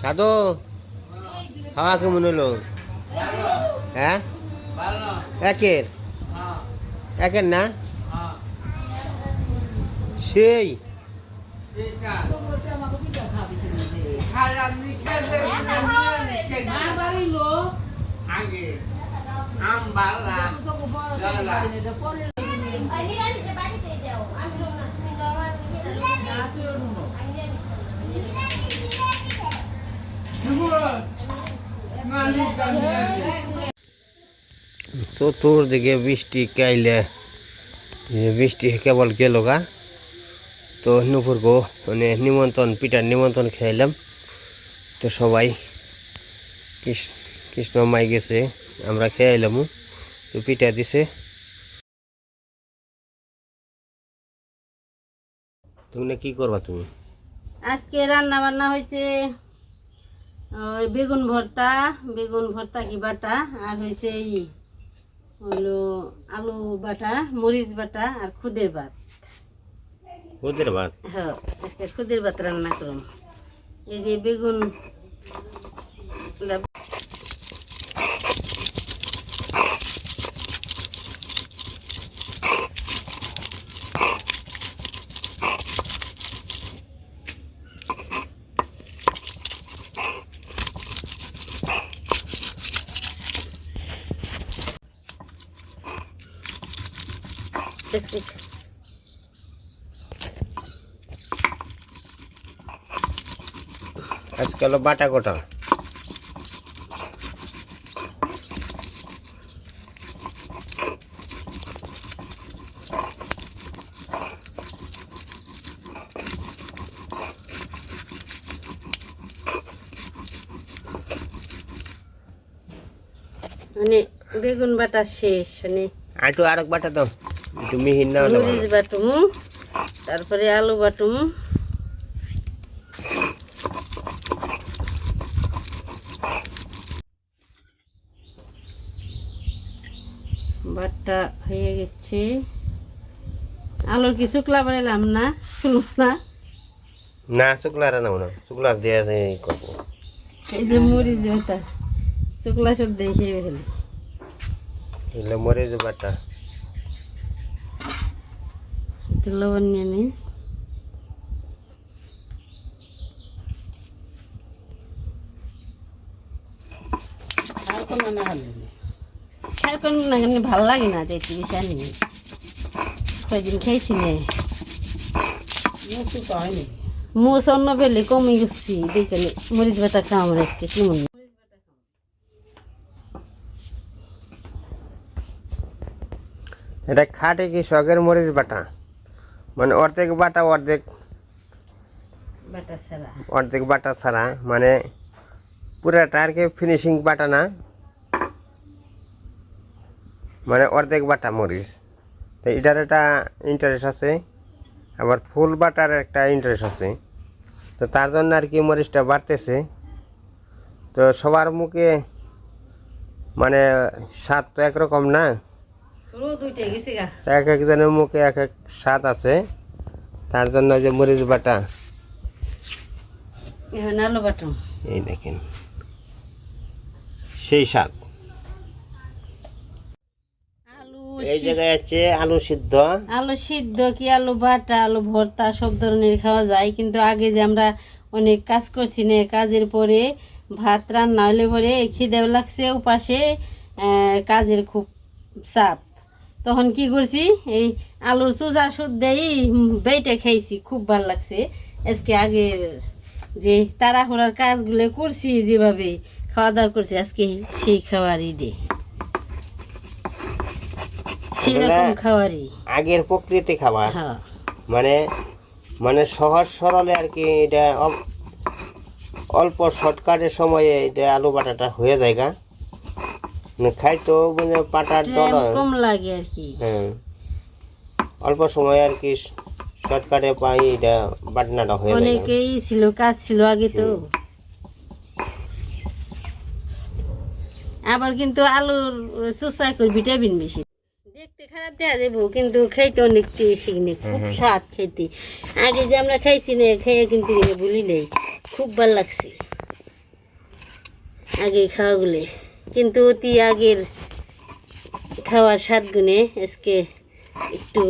সাধু হাওয়া কেমন হলো? হ্যাঁ? একের? একের না? সেই। চতুর্দিকে বৃষ্টি কাইলে বৃষ্টি কেবল গেল গা। তো নুপুর গো মানে নিমন্ত্রণ, পিঠার নিমন্ত্রণ খাইলাম তো সবাই কৃষ- কৃষ্ণ মাই গেছে, আমরা খেয়ে এলাম। তো পিঠা দিছে। তুমি কি করবা তুমি? আজকে রান্না বান্না হয়েছে ওই বেগুন ভর্তা বেগুন ভর্তা কি বাটা আর হয়েছে এই হলো আলু বাটা মরিচ বাটা আর খুদের ভাত। ওদের ভাত? হ্যাঁ আজকে খুদের ভাত রান্না করুন। এই যে বেগুন বিস্কিট আজকাল বাটা কোটা মানে বেগুন বাটা শেষ মানে আটু আরেক বাটা দাও। একটু মিহিন না মরিচ বাটুম তারপরে আলু বাটুম। বাটটা হয়ে গেছে। আলুর কি শুকলা বানালাম না? শুনুন না। না শুক্লা রান্না না। শুক্লা দিয়ে করব। এই যে মরিচ বাটা শুকলা সব দেখে ফেলি। এগুলো মরে বাটা। একটু লবণ নিয়ে নিই এখন না কেন ভালো লাগে না দেখতে বেশি আনি কয়দিন খাইছি নে মুস অন্য পেলে কমে গেছি দেখে মরিচ বাটা খাওয়া আমার আজকে কেমন এটা খাটে কি শখের মরিচ বাটা? মানে অর্ধেক বাটা অর্ধেক অর্ধেক বাটা ছাড়া মানে পুরাটা আর কি ফিনিশিং বাটা না। মানে অর্ধেক বাটা মরিচ। তো এটার একটা ইন্টারেস্ট আছে। আবার ফুল বাটার একটা ইন্টারেস্ট আছে। তো তার জন্য আর কি মরিচটা বাড়তেছে। তো সবার মুখে মানে স্বাদ তো একরকম না। এক একজনের মুখে এক এক স্বাদ আছে। তার জন্য যে মরিচ বাটা। আলু বাটুম এই দেখেন। সেই স্বাদ। এই জায়গায় আছে আলু সিদ্ধ। আলু সিদ্ধ কি আলু বাটা আলু ভর্তা সব ধরনের খাওয়া যায়। কিন্তু আগে যে আমরা অনেক কাজ করছি না কাজের পরে ভাত রান্না হলে পরে খিদেও লাগছে উপাসে আহ, কাজের খুব চাপ। তখন কি করছি? এই আলুর চুজা সুদ দেই বেটে খাইছি খুব ভালো লাগছে। আজকে আগের যে তাড়াহুড়ার কাজগুলো করছি যেভাবে খাওয়া দাওয়া করছি আজকে সেই খাওয়ারই ডে সেরকম খাওয়ারই। আগের প্রকৃতি খাবার। হ্যাঁ। মানে মানে সহজ সরলে আর কি এটা অল্প শর্টকাটের সময়ে এটা আলু বাটাটা হয়ে যায় গা মানে খাইতো মানে পাটার দল কম লাগে আর কি। হ্যাঁ। অল্প সময় আর কি শর্টকাটে পাই এটা বাটনাটা হয়ে অনেকেই ছিল কাজ ছিল আগে তো। আবার কিন্তু আলুর চুষা করে ভিটামিন বেশি। দেখতে খারাপ দেওয়া যাব কিন্তু খাইতে অনেক টেস্টি খুব স্বাদ খেতে। আগে যে আমরা খাইছি না খেয়ে কিন্তু ভুলি নেই। খুব ভালো লাগছে। আগে খাওয়াগুলো। কিন্তু অতি আগের খাওয়ার স্বাদ গুণে আজকে একটু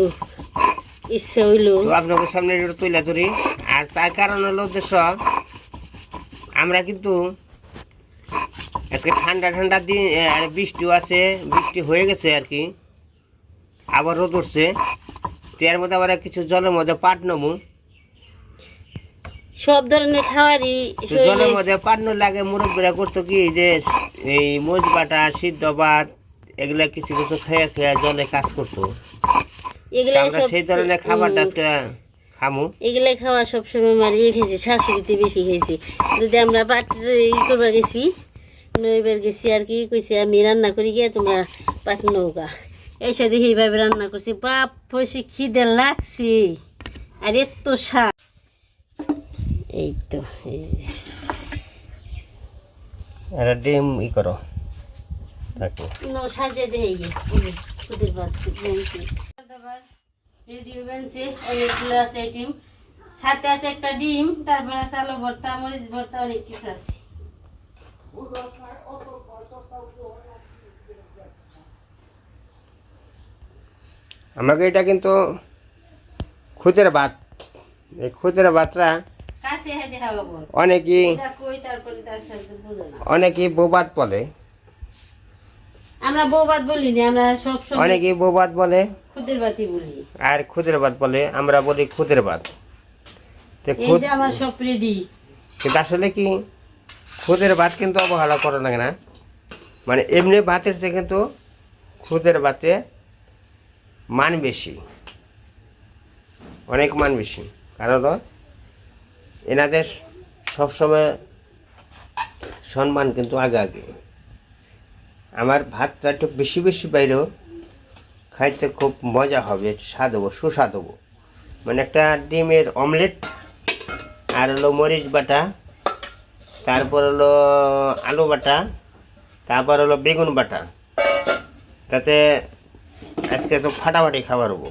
ইচ্ছে হইল। আপনাদের সামনে তুলে ধরি। আর তার কারণ হলো উদ্দেশ্য আমরা কিন্তু আজকে ঠান্ডা ঠান্ডা দিন আর বৃষ্টিও আছে, বৃষ্টি হয়ে গেছে আর কি। আবার রোদ উঠছে। তো এর মধ্যে আবার কিছু জলের মধ্যে পাট নেব সব ধরনের খাবারই জলের মধ্যে পাটনো লাগে মুরব্বীরা করতো কি যে এই মোজ বাটা সিদ্ধ ভাত এগুলা কিছু কিছু খেয়ে খেয়ে জলে কাজ করতো। এগুলা সেই ধরনের খাবারটা আজকে খামু। এগুলা খাওয়া সবসময় আমার ইয়ে খেয়েছি শাশুড়িতে বেশি খেয়েছি যদি আমরা পাট ই করবার গেছি নইবার গেছি আর কি কইছি আমি রান্না করি গিয়ে তোমরা পাট নৌকা। এই সাথে এইভাবে রান্না করছি বাপ পয়সে খিদে লাগছে। আর এত শাক এই তো এই। এটা ডিম ই করো। থাকে No, সাজে দেই খুদের অনেকগুলো আছে সাথে আছে একটা ডিম তারপর আছে আলু ভর্তা মরিচ ভর্তা অনেক কিছু আছে। আমাকে এটা কিন্তু খুচের ভাত। এই খুচের ভাতটা অনেকই না। অনেকই বোবাত বলে। আমরা বৌবাদ বলি না আমরা সব সময় অনেকেই বলে। খুদের বাতি বলি। আর খুদের ভাত বলে আমরা বলি খুদের ভাত তো খুদ আমার সব রেডি। কিন্তু আসলে কি খুদের ভাত কিন্তু অবহেলা করা লাগে না মানে এমনি ভাতের চেয়ে কিন্তু খুদের ভাতে মান বেশি। অনেক মান বেশি। কারণ এনাদের সবসময় সম্মান কিন্তু আগে আগে। আমার ভাতটা একটু বেশি বেশি বাইরেও খাইতে খুব মজা হবে স্বাদ হব, সুস্বাদ হব। মানে একটা ডিমের অমলেট আর হলো মরিচ বাটা, তারপর হলো আলু বাটা, তারপর হলো বেগুন বাটা। তাতে আজকে তো ফাটাফাটি খাবার হব।